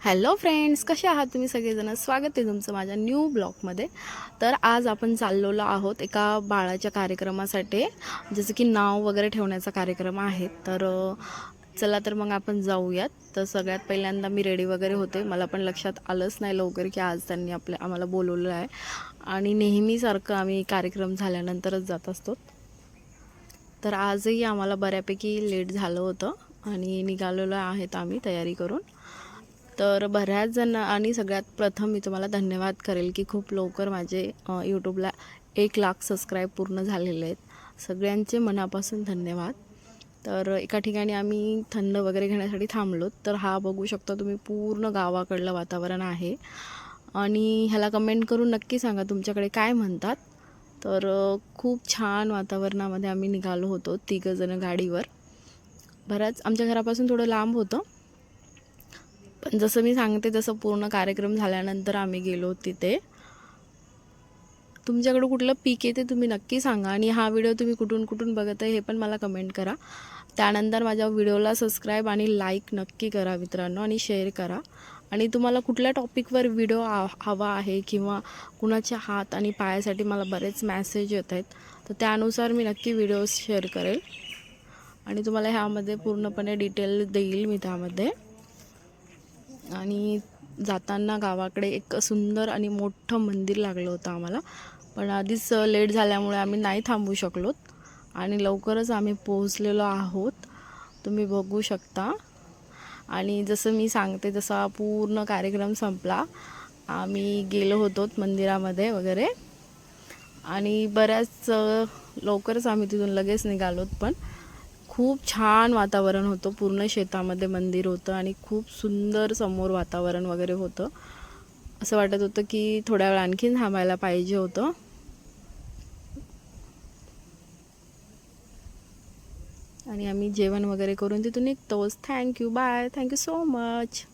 Hello friends कसे आहात तुम्ही सगळेजण? स्वागत आहे तुमचं माझ्या न्यू ब्लॉगमध्ये. तर आज आपण चाललेलो आहोत एका बाळाच्या कार्यक्रमासाठी जसं की नाव वगैरे ठेवण्याचा कार्यक्रम आहे. तर चला तर मग आपण जाऊयात. तर सगळ्यात पहिल्यांदा मी रेडी वगैरे होते. मला पण लक्षात आलंच नाही लवकर की आज त्यांनी आपल्या आम्हाला बोलवलं आहे. आणि नेहमीसारखं आम्ही कार्यक्रम झाल्यानंतरच जात असतो. तर आजही आम्हाला बऱ्यापैकी लेट झालं होतं आणि निघालेलो आहेत आम्ही तयारी करून. तर बऱ्याच जण आणि सगळ्यात प्रथम मी तुम्हाला धन्यवाद करेल की खूप लवकर माझे यूट्यूबला एक लाख सबस्क्राईब पूर्ण झालेले आहेत. सगळ्यांचे मनापासून धन्यवाद. तर एका ठिकाणी आम्ही थंड वगैरे घेण्यासाठी थांबलो तर हा बघू शकता तुम्ही पूर्ण गावाकडलं वातावरण आहे. आणि ह्याला कमेंट करून नक्की सांगा तुमच्याकडे काय म्हणतात. तर खूप छान वातावरणामध्ये आम्ही निघालो होतो तिघंजणं गाडीवर. बऱ्याच आमच्या घरापासून थोडं लांब होतं. जसं मी सांगते तसं पूर्ण कार्यक्रम झाल्यानंतर आम्ही गेलो तिथे. तुमच्याकडं कुठलं पीक येते तुम्ही नक्की सांगा आणि हा व्हिडिओ तुम्ही कुठून कुठून बघत आहे हे पण मला कमेंट करा. त्यानंतर माझ्या व्हिडिओला सबस्क्राईब आणि लाईक नक्की करा मित्रांनो आणि शेअर करा. आणि तुम्हाला कुठल्या टॉपिकवर व्हिडिओ आ हवा आहे किंवा कुणाच्या हात आणि पायासाठी मला बरेच मॅसेज येत आहेत तर त्यानुसार मी नक्की व्हिडिओ शेअर करेल. आणि तुम्हाला ह्यामध्ये पूर्णपणे डिटेल देईल मी त्यामध्ये. आणि जाताना गावाकडे एक सुंदर आणि मोठं मंदिर लागलं होतं आम्हाला. पण आधीच लेट झाल्यामुळे आम्ही नाही थांबू शकलोत आणि लवकरच आम्ही पोहोचलेलो आहोत. तुम्ही बघू शकता. आणि जसं मी सांगते तसा पूर्ण कार्यक्रम संपला. आम्ही गेलो होतो मंदिरामध्ये वगैरे. आणि बऱ्याच लवकरच आम्ही तिथून लगेच निघालोत पण. खूप छान वातावरण होतं. पूर्ण शेतामध्ये मंदिर होतं आणि खूप सुंदर समोर वातावरण वगैरे होतं. असं वाटत होतं की थोड्या वेळ आणखीन थांबायला पाहिजे होतं. आणि आम्ही जेवण वगैरे करून तिथून निघतोच. Thank you bye thank you so much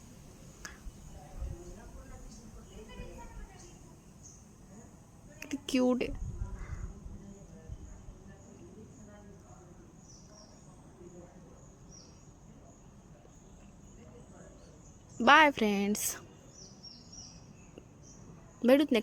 किती क्यूट आहे. बाय फ्रेंड्स भेटूत नेक्स्ट